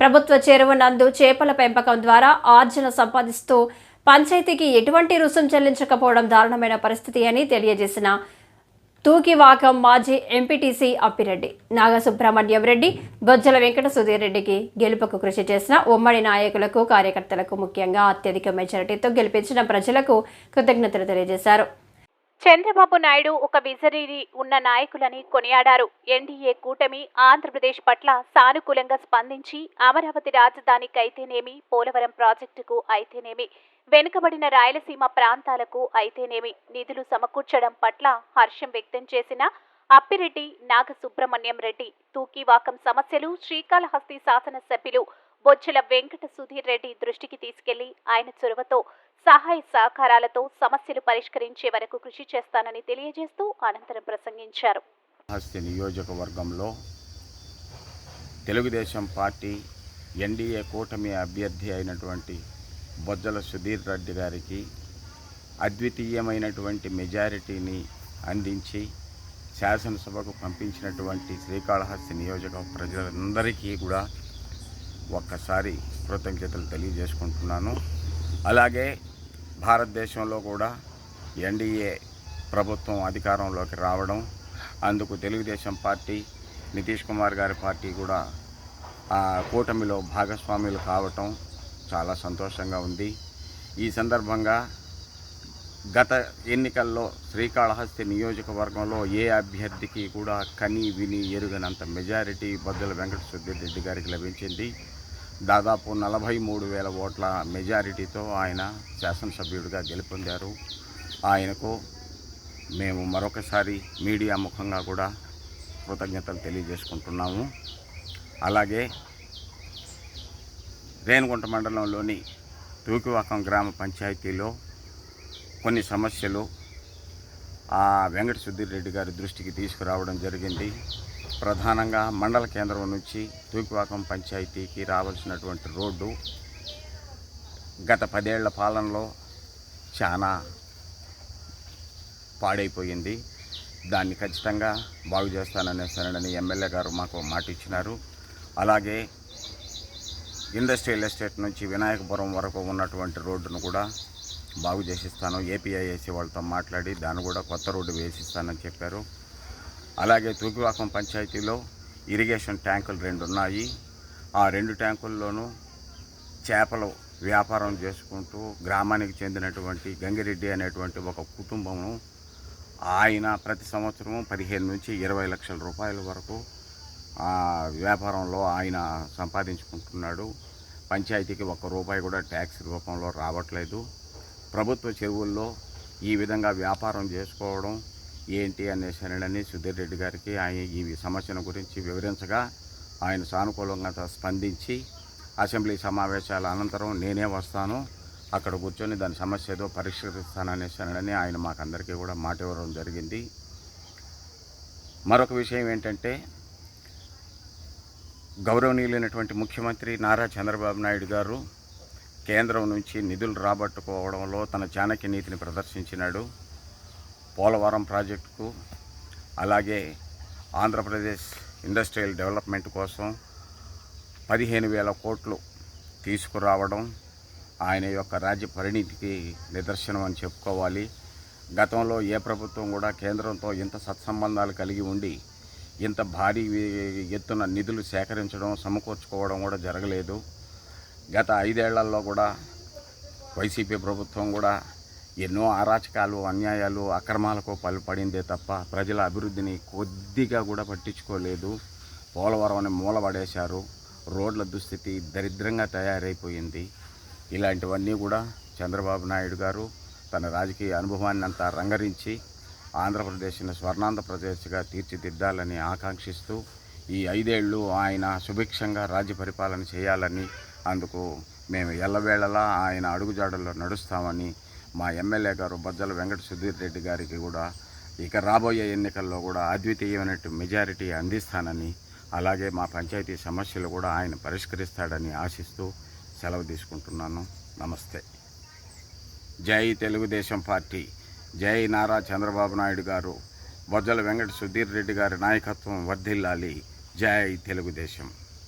ప్రభుత్వ చెరువు నందు చేపల పెంపకం ద్వారా ఆర్జన సంపాదిస్తూ పంచాయతీకి ఎటువంటి రుసుం చెల్లించకపోవడం దారుణమైన పరిస్థితి అని తెలియజేసిన తూకివాకం మాజీ ఎంపీటీసీ అప్పిరెడ్డి నాగసుబ్రహ్మణ్యం రెడ్డి బొజ్జల వెంకట సుధీర్ రెడ్డికి గెలుపుకు కృషి చేసిన ఉమ్మడి నాయకులకు కార్యకర్తలకు ముఖ్యంగా అత్యధిక మెజారిటీతో గెలిపించిన ప్రజలకు కృతజ్ఞతలు తెలియజేశారు. చంద్రబాబు నాయుడు ఒక విజనరీ ఉన్న నాయకులని కొనియాడారు. ఎన్డీఏ కూటమి ఆంధ్రప్రదేశ్ పట్ల సానుకూలంగా స్పందించి అమరావతి రాజధానికైతేనేమి పోలవరం ప్రాజెక్టుకు అయితేనేమి వెనుకబడిన రాయలసీమ ప్రాంతాలకు అయితేనేమి నిధులు సమకూర్చడం పట్ల హర్షం వ్యక్తం చేసిన అప్పిరెడ్డి నాగ సుబ్రహ్మణ్యం రెడ్డి తూకీవాకం సమస్యలు శ్రీకాళహస్తి శాసనసభ్యులు బొచ్చల వెంకట సుధీర్ రెడ్డి దృష్టికి తీసుకెళ్ళి ఆయన చొరవతో సహాయ సహకారాలతో సమస్యలు పరిష్కరించే వరకు కృషి చేస్తానని తెలియజేస్తూ అనంతరం ప్రసంగించారు. హస్తి నియోజకవర్గంలో తెలుగుదేశం పార్టీ ఎన్డీఏ కూటమి అభ్యర్థి అయినటువంటి బొజ్జల సుధీర్ రెడ్డి గారికి అద్వితీయమైనటువంటి మెజారిటీని అందించి శాసనసభకు పంపించినటువంటి శ్రీకాళహస్తి నియోజక ప్రజలందరికీ కూడా ఒక్కసారి కృతజ్ఞతలు తెలియజేసుకుంటున్నాను. అలాగే భారతదేశంలో కూడా ఎన్డీఏ ప్రభుత్వం అధికారంలోకి రావడం అందుకు తెలుగుదేశం పార్టీ నితీష్ కుమార్ గారి పార్టీ కూడా ఆ కూటమిలో భాగస్వాములు కావటం చాలా సంతోషంగా ఉంది. ఈ సందర్భంగా గత ఎన్నికల్లో శ్రీకాళహస్తి నియోజకవర్గంలో ఏ అభ్యర్థికి కూడా కని విని ఎరుగనంత మెజారిటీ బద్దల వెంకట సుబ్బిరెడ్డి రెడ్డి గారికి లభించింది. దాదాపు నలభై మూడు వేల ఓట్ల మెజారిటీతో ఆయన శాసనసభ్యుడిగా గెలుపొందారు. ఆయనకు మేము మరొకసారి మీడియా ముఖంగా కూడా కృతజ్ఞతలు తెలియజేసుకుంటున్నాము. అలాగే రేణుగుంట మండలంలోని తూకివాకం గ్రామ పంచాయతీలో కొన్ని సమస్యలు ఆ వెంకట సుధీర్ రెడ్డి గారి దృష్టికి తీసుకురావడం జరిగింది. ప్రధానంగా మండల కేంద్రం నుంచి తూకివాకం పంచాయతీకి రావాల్సినటువంటి రోడ్డు గత పదేళ్ళ పాలనలో చాలా పాడైపోయింది. దాన్ని ఖచ్చితంగా బాగు చేస్తాననే సరేనని ఎమ్మెల్యే గారు మాకు మాట ఇచ్చినారు. అలాగే ఇండస్ట్రియల్ ఎస్టేట్ నుంచి వినాయకపురం వరకు ఉన్నటువంటి రోడ్డును కూడా బాగు చేసిస్తాను. ఏపీఐఏసీ వాళ్ళతో మాట్లాడి దాన్ని కూడా కొత్త రోడ్డు వేసిస్తానని చెప్పారు. అలాగే తూకివాకం పంచాయతీలో ఇరిగేషన్ ట్యాంకులు రెండు ఉన్నాయి ఆ రెండు ట్యాంకుల్లోనూ చేపలు వ్యాపారం చేసుకుంటూ గ్రామానికి చెందినటువంటి గంగిరెడ్డి అనేటువంటి ఒక కుటుంబము ఆయన ప్రతి సంవత్సరం పదిహేను నుంచి ఇరవై లక్షల రూపాయల వరకు ఆ వ్యాపారంలో ఆయన సంపాదించుకుంటున్నాడు. పంచాయతీకి ఒక్క రూపాయి కూడా ట్యాక్స్ రూపంలో రావట్లేదు. ప్రభుత్వ చెరువుల్లో ఈ విధంగా వ్యాపారం చేసుకోవడం ఏంటి అనేసరినని సుధీర్ రెడ్డి గారికి ఆయన ఈ సమస్యను గురించి వివరించగా ఆయన సానుకూలంగా స్పందించి అసెంబ్లీ సమావేశాల అనంతరం నేనే వస్తాను అక్కడ కూర్చొని దాని సమస్య ఏదో పరిష్కరిస్తాననేసరినని ఆయన మాకందరికీ కూడా మాట ఇవ్వడం జరిగింది. మరొక విషయం ఏంటంటే గౌరవనీయులైనటువంటి ముఖ్యమంత్రి నారా చంద్రబాబు నాయుడు గారు కేంద్రం నుంచి నిధులు రాబట్టుకోవడంలో తన చాణక్య నీతిని ప్రదర్శించినాడు. పోలవరం ప్రాజెక్టుకు అలాగే ఆంధ్రప్రదేశ్ ఇండస్ట్రియల్ డెవలప్మెంట్ కోసం పదిహేను వేల కోట్లు తీసుకురావడం ఆయన యొక్క రాజ్య పరిణితికి నిదర్శనం అని చెప్పుకోవాలి. గతంలో ఏ ప్రభుత్వం కూడా కేంద్రంతో ఇంత సత్సంబంధాలు కలిగి ఉండి ఇంత భారీ ఎత్తున నిధులు సేకరించడం సమకూర్చుకోవడం కూడా జరగలేదు. గత ఐదేళ్ళలో కూడా వైసీపీ ప్రభుత్వం కూడా ఎన్నో అరాచకాలు అన్యాయాలు అక్రమాలకు పలుపడిందే తప్ప ప్రజల అభివృద్ధిని కొద్దిగా కూడా పట్టించుకోలేదు. పోలవరం అని మూలపడేశారు రోడ్ల దుస్థితి దరిద్రంగా తయారైపోయింది. ఇలాంటివన్నీ కూడా చంద్రబాబు నాయుడు గారు తన రాజకీయ అనుభవాన్ని అంతా రంగరించి ఆంధ్రప్రదేశ్ను స్వర్ణాంధ్రప్రదేశ్గా తీర్చిదిద్దాలని ఆకాంక్షిస్తూ ఈ ఐదేళ్ళు ఆయన సుభిక్షంగా రాజ్య పరిపాలన చేయాలని అందుకు మేము ఎల్లవేళలా ఆయన అడుగుజాడల్లో నడుస్తామని మా ఎమ్మెల్యే గారు బజ్జల వెంకట సుధీర్ రెడ్డి గారికి కూడా ఇక రాబోయే ఎన్నికల్లో కూడా అద్వితీయమైన మెజారిటీ అందిస్తానని అలాగే మా పంచాయతీ సమస్యలు కూడా ఆయన పరిష్కరిస్తాడని ఆశిస్తూ సెలవు తీసుకుంటున్నాను. నమస్తే. జై తెలుగుదేశం పార్టీ. జై నారా చంద్రబాబు నాయుడు గారు. బొజ్జల వెంకట సుధీర్ రెడ్డి గారి నాయకత్వం వర్ధిల్లాలి. జై తెలుగుదేశం.